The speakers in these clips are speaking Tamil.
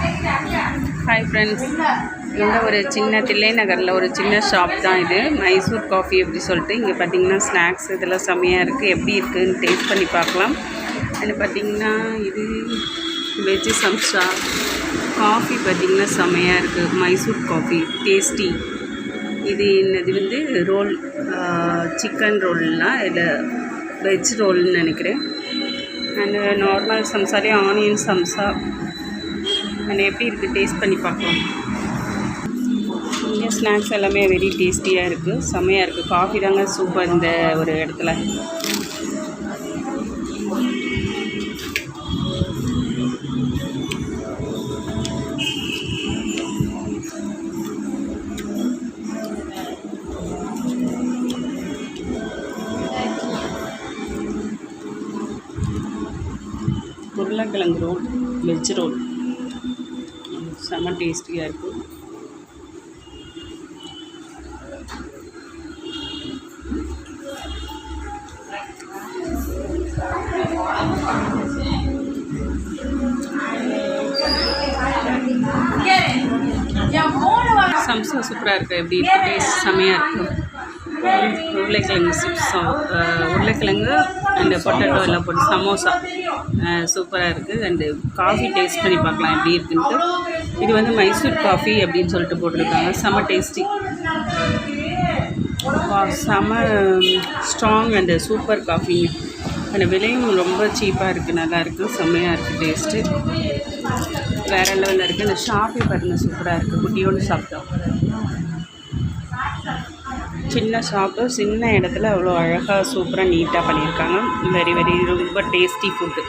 ஹாய் ஃப்ரெண்ட்ஸ் இந்த ஒரு சின்ன தில்லை நகரில் ஒரு சின்ன ஷாப் தான் இது. மைசூர் காஃபி அப்படி சொல்லிட்டு இங்கே பார்த்தீங்கன்னா ஸ்நாக்ஸ் இதெல்லாம் செம்மையாக இருக்குது எப்படி இருக்குதுன்னு டேஸ்ட் பண்ணி பார்க்கலாம். அண்ட் பார்த்தீங்கன்னா இது வெஜ்ஜு சம்சா காஃபி பார்த்தீங்கன்னா செம்மையாக இருக்குது மைசூர் காஃபி டேஸ்டி இது என்னது வந்து ரோல் சிக்கன் ரோல்லாம் இல்லை வெஜ் ரோல்னு நினைக்கிறேன். அண்டு நார்மல் சம்சாலே ஆனியன் சம்சா அண்ட் எப்படி இருக்குது டேஸ்ட் பண்ணி பார்க்கலாம். இங்கே ஸ்நாக்ஸ் எல்லாமே வெரி டேஸ்டியாக இருக்குது செம்மையாக இருக்குது காஃபி தாங்க சூப்பர் இந்த ஒரு இடத்துல. உருளைக்கிழங்கு ரோல் வெஜ் ரோல் செம்ம டேஸ்டியாக இருக்கும் சம்சா சூப்பராக இருக்குது எப்படி இருக்குது டேஸ்ட் செம்மையாக இருக்கும் உருளைக்கிழங்கு சிப்ஸ் உருளைக்கிழங்கு அண்டு பொட்டேட்டோ எல்லாம் போட்டு சமோசா. சூப்பராக இருக்குது அண்டு காஃபி டேஸ்ட் பண்ணி பார்க்கலாம் எப்படி இருக்குன்ட்டு. இது வந்து மைசூர் காஃபி அப்படின்னு சொல்லிட்டு போட்டிருக்காங்க. செம்ம டேஸ்டி செம ஸ்ட்ராங் அண்டு சூப்பர் காஃபி அந்த விலையும் ரொம்ப சீப்பாக இருக்குது நல்லா இருக்குது செம்மையாக இருக்குது டேஸ்ட்டு வேறு லெவலில் இருக்குது இந்த ஷாப்பே பாருங்கள் சூப்பராக இருக்குது குட்டியோடு சாப்பிட்டோம். சின்ன ஷாப்பு சின்ன இடத்துல அவ்வளோ அழகாக சூப்பராக நீட்டாக பண்ணியிருக்காங்க. வெரி வெரி ரொம்ப டேஸ்டி ஃபுட்டு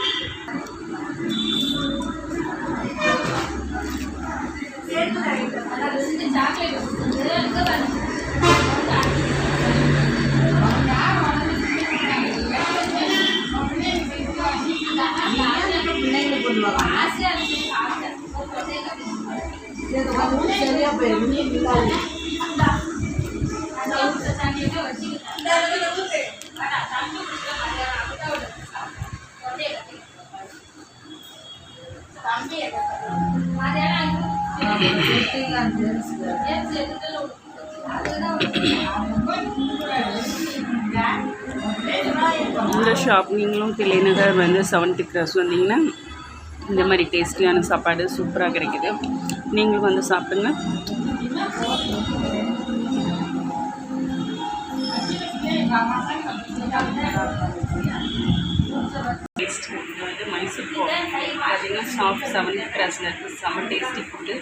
இந்த ஷாப் நீங்களும் கிளைநகர் வந்து செவன்த்து கிராஸ் வந்தீங்கன்னா இந்த மாதிரி டேஸ்டியான சாப்பாடு சூப்பராக கிடைக்குது. நீங்களும் வந்து சாப்பிடுங்க. டேஸ்ட் இது வந்து மைசூர் போ பார்த்தீங்கன்னா ஷாப் கிராஸில் இருக்குது செம்ம டேஸ்டி ஃபுட்டு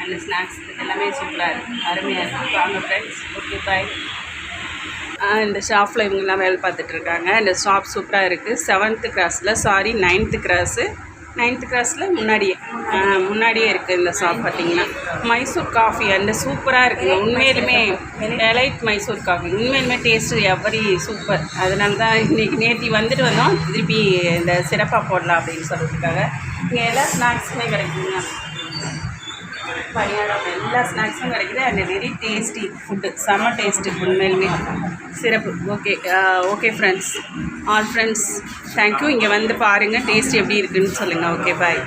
அண்ட் ஸ்நாக்ஸ் எல்லாமே சூப்பராக இருக்குது அருமையாக இருக்குது வாங்க ஃப்ரெண்ட்ஸ் ஓகே பாய் இந்த ஷாப்பில் இவங்கெல்லாம் வேலை பார்த்துட்ருக்காங்க இந்த ஷாப் சூப்பராக இருக்குது செவன்த்து கிராஸில் சாரி நைன்த்து கிராஸு நைன்த்து கிளாஸில் முன்னாடியே முன்னாடியே இருக்குது இந்த ஷாப் பார்த்தீங்கன்னா மைசூர் காஃபி அந்த சூப்பராக இருக்குங்க. உண்மையிலுமே டெலைட் மைசூர் காஃபி உண்மையிலுமே டேஸ்ட்டு எவரி சூப்பர் அதனால தான் இன்றைக்கி நேற்று வந்துட்டு வந்தோம். திருப்பி இந்த சிறப்பாக போடலாம் அப்படின்னு சொல்கிறதுக்காக இங்கே எல்லா ஸ்நாக்ஸுமே கிடைக்குங்க பணியாரம் எல்லா ஸ்நாக்ஸும் கிடைக்குது. அண்ட் வெரி டேஸ்டி ஃபுட்டு செம்ம டேஸ்ட்டு உண்மையிலுமே. சிறப்பு. Okay okay friends all friends thank you இங்கே வந்து பாருங்கள் டேஸ்ட் எப்படி இருக்குன்னு சொல்லுங்கள் ஓகே பாய்